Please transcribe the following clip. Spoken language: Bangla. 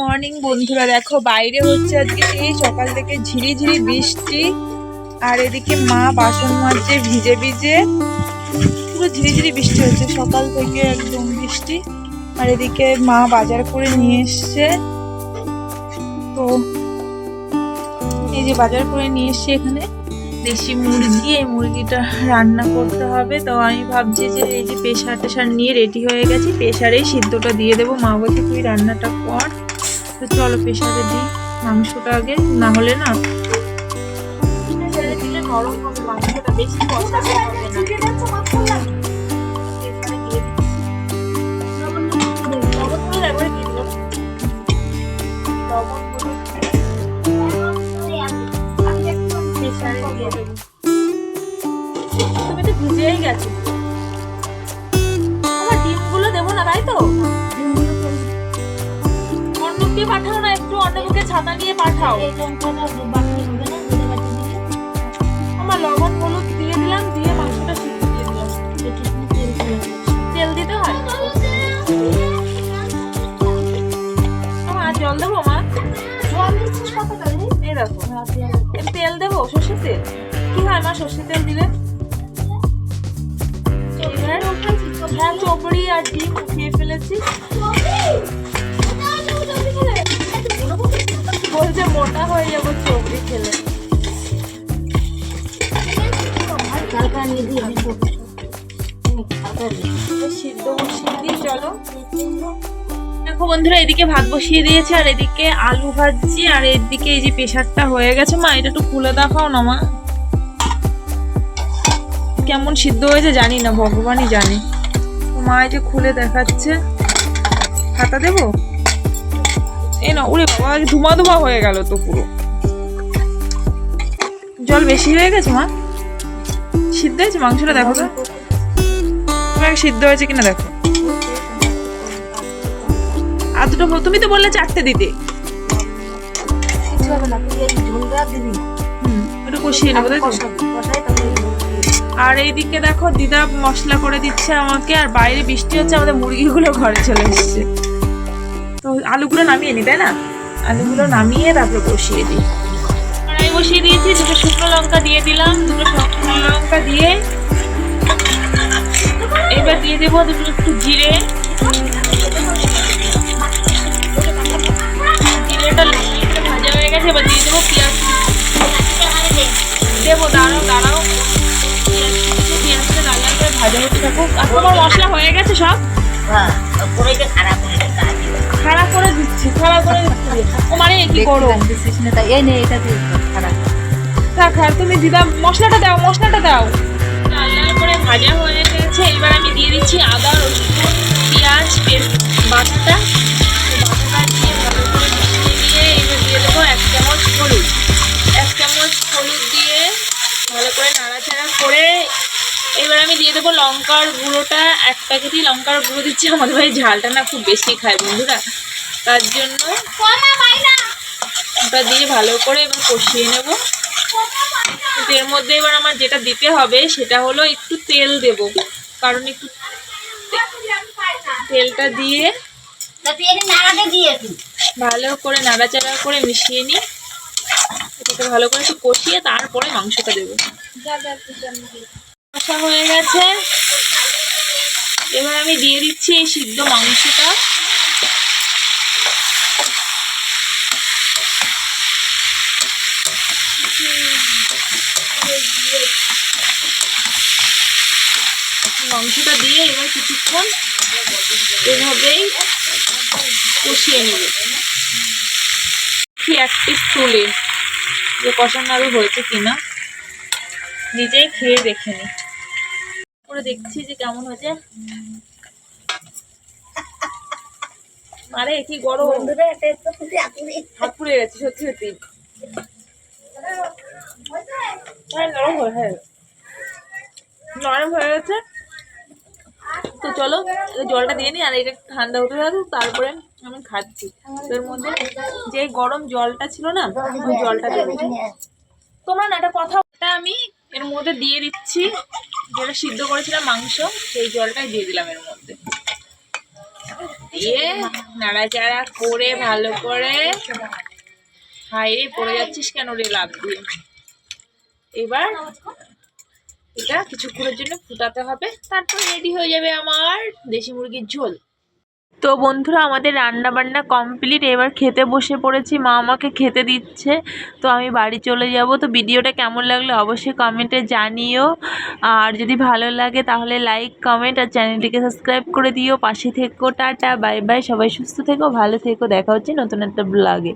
মর্নিং বন্ধুরা। দেখো, বাইরে হচ্ছে আজকে সেই সকাল থেকে ঝিরিঝিরি বৃষ্টি। আর এদিকে মা বাসন মাজছে, ভিজে ভিজে। পুরো ঝিরিঝিরি বৃষ্টি হচ্ছে। সকাল থেকে একদম বৃষ্টি। আর এদিকে মা বাজার করে নিয়ে এসছে। তো এই যে বাজার করে নিয়ে এসছে এখানে। দেশি মুরগি, এই মুরগিটা রান্না করতে হবে। তো আমি ভাবছি যে এই যে প্রেশার টেশার নিয়ে রেডি হয়ে গেছি। প্রেশারেই সিদ্ধটা দিয়ে দেবো। মা বলছে, তুই রান্নাটা কর। তো চলো প্রেশারে দিই মাংসটা আগে, না হলে না নরম মাংসটা বেশি কষাতে হবে না তুমি তো ভিজেই গেছো আমার ডিমগুলো দেবো না তাই তো অন্যকে পাঠাও না একটু অন্য অন্যকে ছাতা নিয়ে পাঠাও। আমার লবণ হলুদ দিয়ে দিলাম দিয়ে মাংসটা সিদ্ধ দিয়ে দিলাম। তেল দিতে হয়? জল দেবো মা? এই দেখো তেল দেবো সর্ষের তেল? কি হয় মা সর্ষের তেল দিলে? হ্যাঁ চপড়ি আর ডিম উঠিয়ে ফেলেছি। বলছে মোটা হয়ে যাব চপড়ি খেলে। সিদ্ধ দিই চলো দেখো বন্ধুরা, এদিকে ভাত বসিয়ে দিয়েছে, আর এদিকে আলু ভাজছি, আর এদিকে এই যে প্রেশারটা হয়ে গেছে, মা, এটা একটু খুলে দেখাও না, মা। কেমন সিদ্ধ হয়েছে জানি না, ভগবানই জানে। মা, এই যে খুলে দেখাচ্ছে। খাতা দেবো? এ না ওরে বাবা ধুমা ধুমা হয়ে গেল তো পুরো। জল বেশি হয়ে গেছে মা? সিদ্ধ হয়েছে মাংসটা দেখো তো। তোমার সিদ্ধ হয়েছে কিনা দেখো। আর দুটো তুমি তো বললে চারটে দিতে। কষিয়ে নেব আর এইদিকে দেখো দিদা মশলা করে দিচ্ছে আমাকে আর বাইরে বৃষ্টি হচ্ছে আমাদের মুরগিগুলো ঘরে চলে এসছে। তো আলুগুলো নামিয়ে নি, তাই না? আলুগুলো নামিয়ে তারপরে বসিয়ে দিই। কড়াই বসিয়ে দিয়েছি, দুটো শুকনো লঙ্কা দিয়ে দিলাম, দুটো শুকনো লঙ্কা দিয়ে। এবার দিয়ে দেবো দুটো একটু জিরে। জিরেটা ভাজা হয়ে গেছে, এবার দিয়ে দেবো পেঁয়াজ। দেবো, দাঁড়াও দাঁড়াও। পেঁয়াজটা লাল ভাজা হতে থাকুক। আর তোমার মশলা হয়ে গেছে সব? করে? দিচ্ছি খাড়া করে দিচ্ছি। ও মানে কি করো? থাক তুমি দিদা মশলাটা দাও মশলাটা দাও। রান্নার করে ভাজা হয়ে গেছে এবার আমি দিয়ে দিচ্ছি আদা রসুন পেঁয়াজ বাটাটা। দিয়ে দেবো লঙ্কার গুঁড়োটা, এক প্যাকেটই লঙ্কার গুঁড়ো দিচ্ছি আমাদের ভাই ঝালটা না খুব বেশি খায় বন্ধুরা। তার জন্য ওটা দিয়ে ভালো করে এবার কষিয়ে নেব। এর মধ্যে এবার আমার যেটা দিতে হবে সেটা হলো একটু তেল দেব, কারণ একটু তেলটা দিয়ে ভালো করে নাড়াচাড়া করে মিশিয়ে নিই। ভালো করে একটু কষিয়ে তারপরে মাংসটা দেবো। কষা হয়ে গেছে। এবার আমি দিয়ে দিচ্ছি এই সিদ্ধ মাংসটা। মাংসটা দিয়ে এবার কিছুক্ষণ এভাবেই কষিয়ে নেব। কি এক তুলে যে কষানো আরও হয়েছে কিনা। নিজেই খেয়ে দেখে নি। করে দেখছি যে কেমন হয়েছে। আরে কি গরম। হাত পুড়ে গেছে সত্যি সত্যি। হ্যাঁ নরম হয়ে হ্যাঁ। নরম হয়ে গেছে। তো চলো জলটা দিয়ে নিই আর এটা ঠান্ডা হতে থাকুক তারপরে আমি খাচ্ছি। এর মধ্যে যে গরম জলটা ছিল না ওই জলটা দেবো তোমরা না একটা কথা আমি এর মধ্যে দিয়ে দিচ্ছি। যেটা সিদ্ধ করেছিলাম মাংস, সেই জলটাই দিয়ে দিলাম এর মধ্যে। দিয়ে নাড়াচাড়া করে, ভালো করে হাইরে পড়ে যাচ্ছিস কেন রে লাভ দিয়ে? এবার এটা কিছুক্ষণের জন্য ফুটাতে হবে, তারপর রেডি হয়ে যাবে আমার দেশি মুরগির ঝোল। তো বন্ধুরা, আমাদের রান্না বান্না কমপ্লিট। এবার খেতে বসে পড়েছি। মা আমাকে খেতে দিচ্ছে। তো আমি বাড়ি চলে যাব। তো ভিডিওটা কেমন লাগল অবশ্যই কমেন্টে জানিও। আর যদি ভালো লাগে তাহলে লাইক, কমেন্ট আর চ্যানেলটিকে সাবস্ক্রাইব করে দিও। পাশে থেকো, টাটা, বাই বাই। সবাই সুস্থ থেকো, ভালো থেকো। দেখা হচ্ছে নতুন একটা ব্লগে।